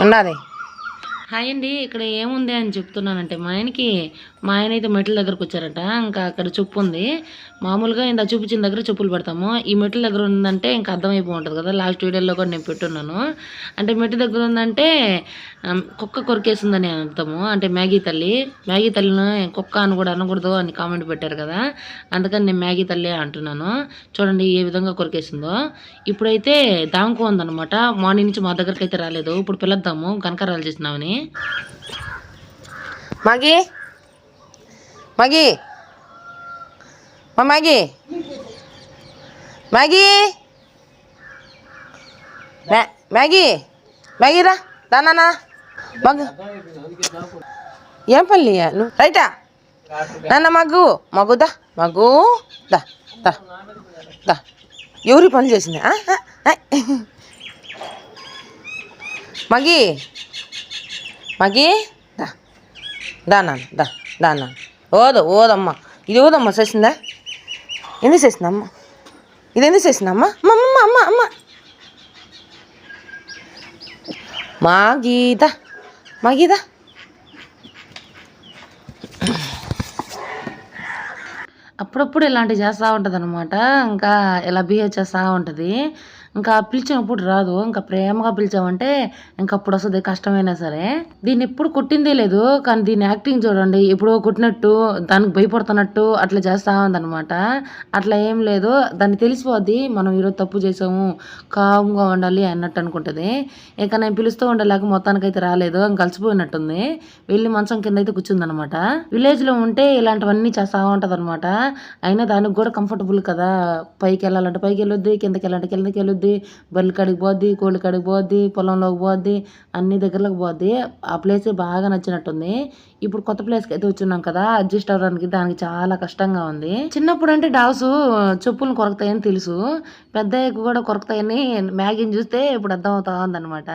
ఉన్నది హాయ్ అండి ఇక్కడ ఏముంది అని చెప్తున్నానంటే మా ఆయనకి మా ఆయన అయితే మెట్ల దగ్గరకు వచ్చారట ఇంకా అక్కడ చెప్పు ఉంది. మామూలుగా ఇంత చూపించిన దగ్గర చెప్పులు పెడతాము. ఈ మెట్ల దగ్గర ఉందంటే ఇంకా అర్థమైపో ఉంటుంది కదా లాస్ట్ వీడియోలో కూడా నేను పెట్టున్నాను. అంటే మెట్ల దగ్గర ఉందంటే కుక్క కొరికేసిందని అర్థము. అంటే మ్యాగీ తల్లి మ్యాగీ తల్లిని కుక్క అని కూడా అనకూడదు అని కామెంట్ పెట్టారు కదా అందుకని నేను మ్యాగీ తల్లి అంటున్నాను. చూడండి ఏ విధంగా కొరికేసిందో. ఇప్పుడైతే దాంకు ఉందనమాట మార్నింగ్ నుంచి మా దగ్గరికి అయితే రాలేదు. ఇప్పుడు పిలుద్దాము కనకరాలు చేసినామని మగి మగి మా మ్యాగీ మ్యాగీ మ్యా- మ్యాగీ మ్యాగీ రా రా నాన్న మగ్గు ఏం పల్లి నువ్వు రైటా? నాన్న మగ్గు మగ్గు దా. మగ్గు దా దా. దా. ఎవరి పని చేసింది? ఆ? ఆ? మగి మగి దా. దా నాన్న దా దా నాన్న. ఓదు ఓదమ్మా. ఇది ఓదమ్మా చేసిందా? ఎందుకు చేసిందా అమ్మ ఇది ఎందుకు చేసిందమ్మా? అమ్మ అమ్మ అమ్మ అమ్మ గీత మాగీదా గీత అప్పుడప్పుడు ఇలాంటివి చేస్తూ ఉంటుంది అనమాట ఇంకా ఇలా బిహేవ్ చేస్తూ ఉంటుంది. ఇంకా పిలిచినప్పుడు రాదు. ఇంకా ప్రేమగా పిలిచామంటే ఇంకా అప్పుడు వస్తుంది కష్టమైనా సరే. దీన్ని ఎప్పుడు కొట్టిందే లేదు. కానీ దీని యాక్టింగ్ చూడండి. ఎప్పుడో కొట్టినట్టు దానికి భయపడుతున్నట్టు అట్లా చేస్తా ఉందన్నమాట. అట్లా ఏం లేదు. దాన్ని తెలిసిపోద్ది మనం ఈరోజు తప్పు చేసాము. కామ్గా ఉండాలి అన్నట్టు అనుకుంటుంది. ఇక నేను పిలుస్తూ ఉండలేక మొత్తానికి అయితే రాలేదు. ఇంకా కలిసిపోయినట్టుంది వెళ్ళి మంచం కింద అయితే కూర్చుందనమాట విలేజ్లో ఉంటే ఇలాంటివన్నీ చేస్తా ఉంటుంది అనమాట అయినా దానికి కూడా కంఫర్టబుల్ కదా. పైకి వెళ్ళాలంటే పైకి వెళ్ళొద్ది కిందకి వెళ్ళాలంటే కిందకి వెళ్ళొద్ది బల్లి కాడికి పోద్ది కోళ్ళ కాడికి పోద్ది పొలంలోకి పోద్ది అన్ని దగ్గరలోకి పోద్ది. ఆ ప్లేస్ బాగా నచ్చినట్టుంది. ఇప్పుడు కొత్త ప్లేస్కి అయితే వచ్చున్నాం కదా అడ్జస్ట్ అవ్వడానికి దానికి చాలా కష్టంగా ఉంది. చిన్నప్పుడు అంటే డాగ్స్ చెప్పులు కొరకుతాయని తెలుసు. పెద్ద కూడా కొరకుతాయని మ్యాగీని చూస్తే ఇప్పుడు అర్థం అవుతా ఉందన్నమాట.